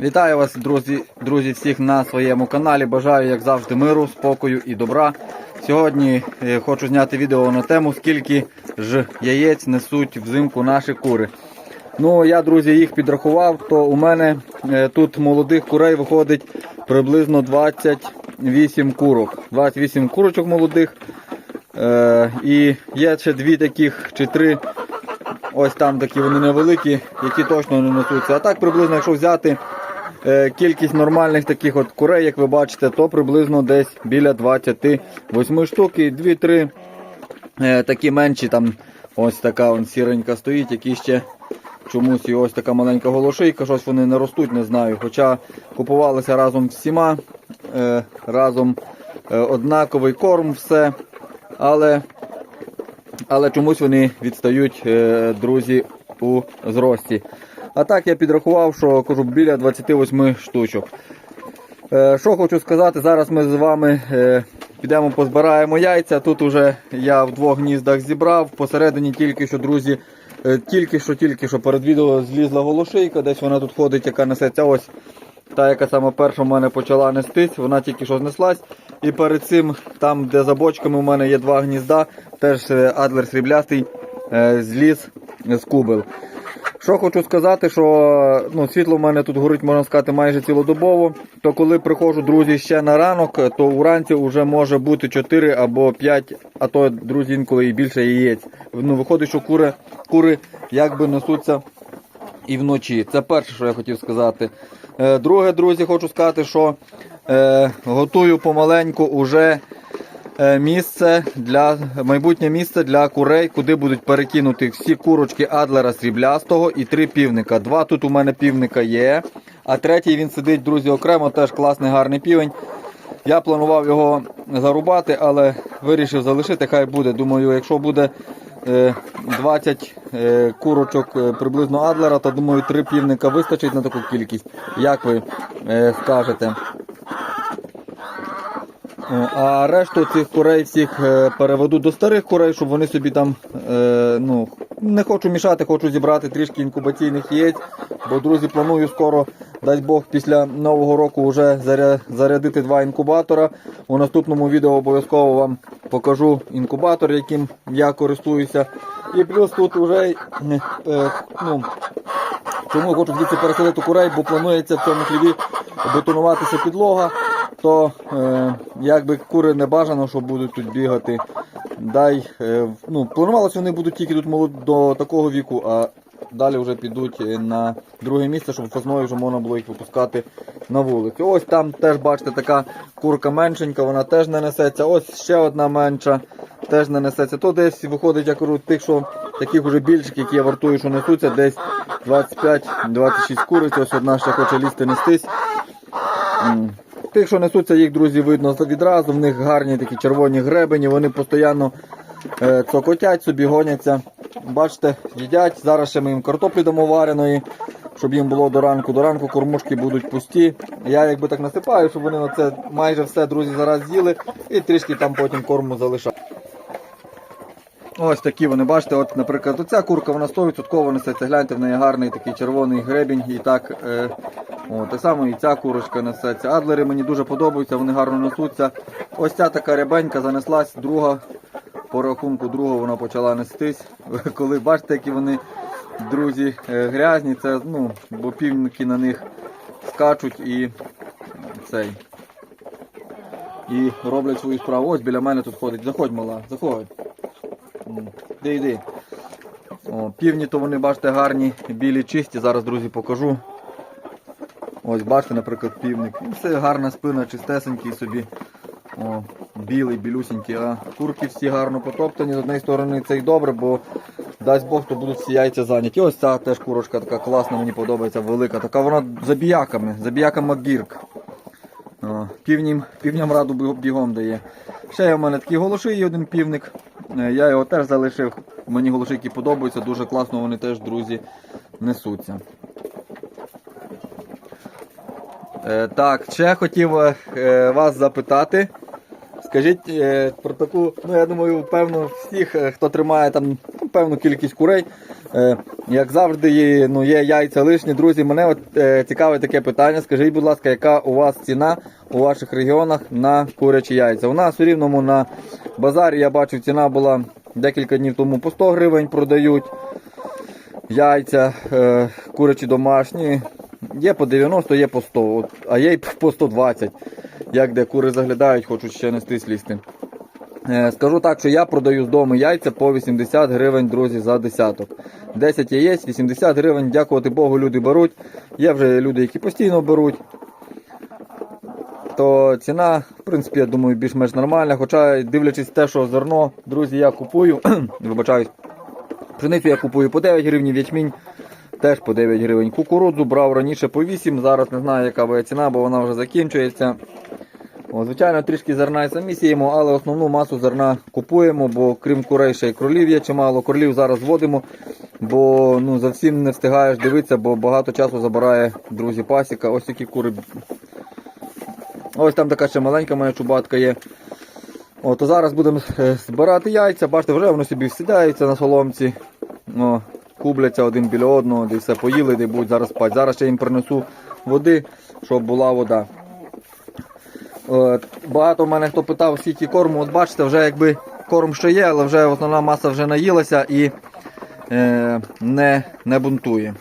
Вітаю вас, друзі, друзі, всіх на своєму каналі. Бажаю, як завжди, миру, спокою і добра. Сьогодні е, хочу зняти відео на тему, скільки ж яєць несуть взимку наші кури. Ну, я, друзі, їх підрахував, то у мене е, тут молодих курей виходить приблизно 28 курок. 28 курочок молодих. Е, і є ще дві таких чи три Ось там такі вони невеликі, які точно не несуться. А так приблизно, якщо взяти кількість нормальних таких от курей, як ви бачите, то приблизно десь біля 28 штук і 2-3 е, такі менші, там ось така он сіренька стоїть, які ще чомусь і ось така маленька голошийка, щось вони не ростуть, не знаю. Хоча купувалися разом всіма, е, разом е, однаковий корм, все. Але але чомусь вони відстають, е, друзі, у зрості. А так я підрахував, що кажу, біля 28 штучок. Е, Що хочу сказати, зараз ми з вами е, підемо позбираємо яйця. Тут уже я в двох гніздах зібрав. Посередині тільки що, друзі, е, тільки що, тільки що перед відео злізла голошийка, десь вона тут ходить, яка несеться ось. Та, яка саме перша в мене почала нестись, вона тільки що знеслась. І перед цим, там, де за бочками у мене є два гнізда, теж адлер сріблястий зліз з кубел. Що хочу сказати, що ну, світло в мене тут горить, можна сказати, майже цілодобово. То коли приходжу, друзі, ще на ранок, то уранці вже може бути 4 або 5, а то, друзі, інколи і більше яєць. Ну, виходить, що кури, кури якби несуться і вночі. Це перше, що я хотів сказати. Е, Друге, друзі, хочу сказати, що е, готую помаленьку уже місце для майбутнє місце для курей, куди будуть перекинути всі курочки Адлера сріблястого і три півника. Два тут у мене півника є, а третій він сидить, друзі, окремо, теж класний гарний півень. Я планував його зарубати, але вирішив залишити, хай буде. Думаю, якщо буде е, 20 е, курочок е, приблизно Адлера, то думаю, три півника вистачить на таку кількість. Як ви е, скажете? Е, А решту цих курей всіх е, переведу до старих курей, щоб вони собі там е, ну, не хочу мішати, хочу зібрати трішки інкубаційних яєць. Бо, друзі, планую скоро, дасть Бог, після нового року вже заря- зарядити два інкубатора. У наступному відео обов'язково вам покажу інкубатор, яким я користуюся. І плюс тут вже ну, Чому хочу звідси переселити курей, бо планується в цьому хліві бетонуватися підлога, то е, якби кури не бажано, що будуть тут бігати. Дай, е, ну, планувалося, вони будуть тільки тут молод до такого віку, а далі вже підуть е, на друге місце, щоб весною вже можна було їх випускати на вулицю. Ось там теж бачите така курка меншенька, вона теж не несеться. Ось ще одна менша, теж не несеться. То десь виходить, я кажу, тих, що таких уже більших, які я вартую, що несуться, десь 25-26 куриць, ось одна ще хоче лізти нестись. Тих, що несуться, їх, друзі, видно відразу, в них гарні такі червоні гребені, вони постійно е, цокотять собі, гоняться. Бачите, їдять. Зараз ще ми їм картоплі дамо вареної, щоб їм було до ранку. До ранку кормушки будуть пусті. Я якби так насипаю, щоб вони на це майже все, друзі, зараз з'їли і трішки там потім корму залишають. Ось такі вони, бачите, от, наприклад, оця курка, вона 100% несеться. Гляньте, в неї гарний такий червоний гребінь. І так, е, о, так само і ця курочка несеться. Адлери мені дуже подобаються, вони гарно несуться. Ось ця така рябенька занеслась, друга, по рахунку друга вона почала нестись. Коли бачите, які вони, друзі, е, грязні, це, ну, бо півники на них скачуть і цей. І роблять свою справу. Ось біля мене тут ходить. Заходь, мала, заходь. Іди, йди. Півні то вони, бачите, гарні, білі, чисті. Зараз, друзі, покажу. Ось, бачите, наприклад, півник. І все гарна спина, чистесенький собі. О, білий, білюсінький. А курки всі гарно потоптані. З однієї сторони це й добре, бо дасть Бог, то будуть всі яйця зайняті. Ось ця теж курочка така класна, мені подобається, велика. Така вона забіяками, забіяками гірк. О, Півнім, півням раду бігом дає. Ще є в мене такий голоший один півник. Е, Я його теж залишив. Мені голошики подобаються, дуже класно вони теж, друзі, несуться. Е, так, ще хотів е, е, вас запитати. Скажіть е, про таку, ну я думаю, певно, всіх, е, хто тримає там ну, певну кількість курей. Е, Як завжди, є, ну, є яйця лишні. Друзі, мене от, е, цікаве таке питання. Скажіть, будь ласка, яка у вас ціна у ваших регіонах на курячі яйця? У нас у рівному на базарі я бачив, ціна була декілька днів тому по 100 гривень продають яйця, е, курячі домашні. Є по 90, є по 100, от, а є й по 120. Як де кури заглядають, хочуть ще нести слізти. Е, Скажу так, що я продаю з дому яйця по 80 гривень, друзі, за десяток. 10 яєць, 80 гривень, дякувати Богу, люди беруть. Є вже люди, які постійно беруть. То ціна, в принципі, я думаю, більш-менш нормальна. Хоча, дивлячись те, що зерно, друзі, я купую, вибачаюсь, пшеницю я купую по 9 гривень, ячмінь теж по 9 гривень. Кукурудзу брав раніше по 8, зараз не знаю, яка буде ціна, бо вона вже закінчується. О, звичайно, трішки зерна і самі сіємо, але основну масу зерна купуємо, бо крім курей ще й кролів є чимало. Кролів зараз вводимо, бо ну, за всім не встигаєш дивитися, бо багато часу забирає друзі пасіка. Ось такі кури. Ось там така ще маленька моя чубатка є. О, то зараз будемо е, збирати яйця, бачите, вже вони собі всідаються на соломці. О, кубляться один біля одного, де все поїли, де будуть зараз спати. Зараз ще їм принесу води, щоб була вода. Багато в мене хто питав, скільки корму. От бачите, вже якби корм ще є, але вже основна маса вже наїлася і е, не, не бунтує.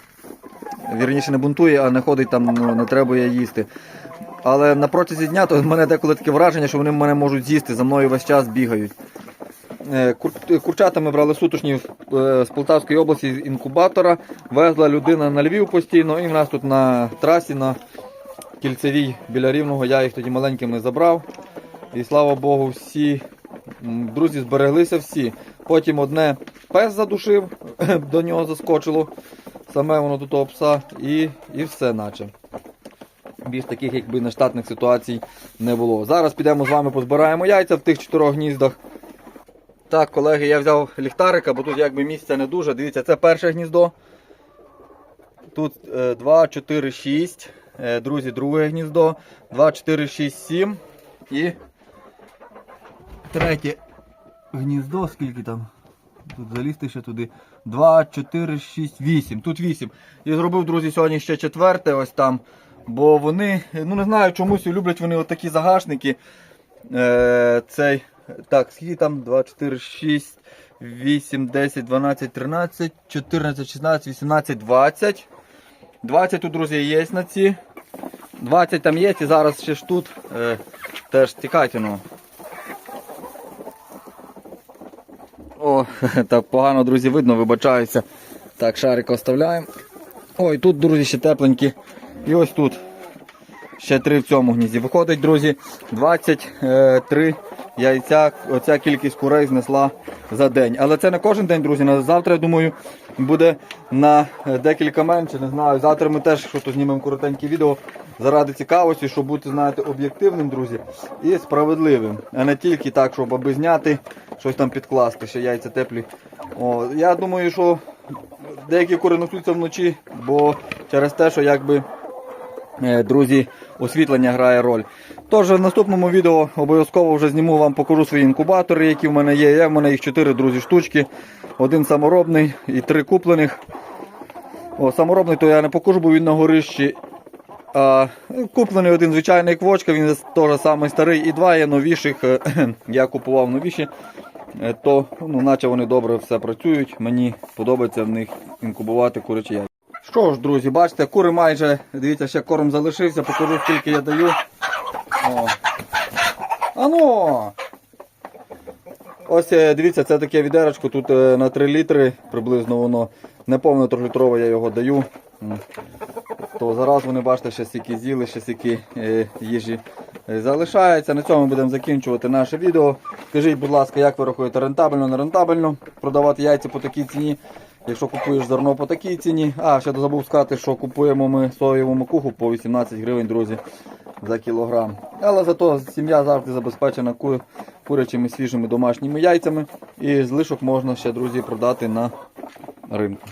Вірніше не бунтує, а не ходить там, ну, не треба їсти. Але на протязі дня то в мене деколи таке враження, що вони мене можуть з'їсти, за мною весь час бігають. Е, кур- Курчата ми брали суточні е, з Полтавської області з інкубатора. Везла людина на Львів постійно, і в нас тут на трасі на кільцевій біля рівного я їх тоді маленькими забрав. І слава Богу, всі друзі збереглися всі. Потім одне пес задушив, до нього заскочило, саме воно до того пса, і, і все наче. Більш таких якби нештатних ситуацій не було. Зараз підемо з вами позбираємо яйця в тих чотирьох гніздах. Так, колеги, я взяв ліхтарика, бо тут якби місця не дуже. Дивіться, це перше гніздо. Тут е, 2, 4, 6. Е, Друзі, друге гніздо. 2, 4, 6, 7. І третє гніздо, скільки там? Тут залізти ще туди. 2, 4, 6, 8. Тут 8. І зробив, друзі, сьогодні ще четверте ось там. Бо вони, ну не знаю, чомусь люблять вони отакі загашники. Е, цей, так, скільки там? 2, 4, 6, 8, 10, 12, 13, 14, 16, 18, 20. 20 тут, друзі, є на ці. 20 там є, і зараз ще ж тут. Е, теж тікайте, ну. О, так погано, друзі, видно, вибачаюся. Так, шарик оставляємо. Ой, тут, друзі, ще тепленькі. І ось тут. Ще три в цьому гнізді. Виходить, друзі, 23 яйця. Оця кількість курей знесла за день. Але це не кожен день, друзі. Завтра, я думаю, буде на е, декілька менше. Не знаю. Завтра ми теж що-то знімемо коротеньке відео заради цікавості, щоб бути, знаєте, об'єктивним, друзі, і справедливим. А не тільки так, щоб аби зняти, щось там підкласти, ще яйця теплі. О, я думаю, що деякі кури несуться вночі, бо через те, що якби. Е, Друзі, освітлення грає роль. Тож в наступному відео обов'язково вже зніму вам покажу свої інкубатори, які в мене є. Є в мене їх 4 друзі штучки. Один саморобний і три куплених. О, саморобний то я не покажу, бо він на горищі. А, куплений один звичайний квочка, він теж самий старий. І два є новіших. е, Я купував новіші. Е, То, ну, наче вони добре все працюють. Мені подобається в них інкубувати курячі яйця. Що ж, друзі, бачите, кури майже, дивіться, ще корм залишився, покажу, скільки я даю. О. Ано! Ось е, дивіться, це таке відерочко, тут е, на 3 літри приблизно воно неповне 3-літрове я його даю. То зараз вони бачите, ще стільки з'їли, ще стільки е, їжі залишається. На цьому будемо закінчувати наше відео. Скажіть, будь ласка, як ви рахуєте рентабельно, не рентабельно продавати яйця по такій ціні? Якщо купуєш зерно по такій ціні, а ще забув сказати, що купуємо ми соєву макуху по 18 гривень, друзі, за кілограм. Але зато сім'я завжди забезпечена курячими свіжими домашніми яйцями. І злишок можна ще, друзі, продати на ринку.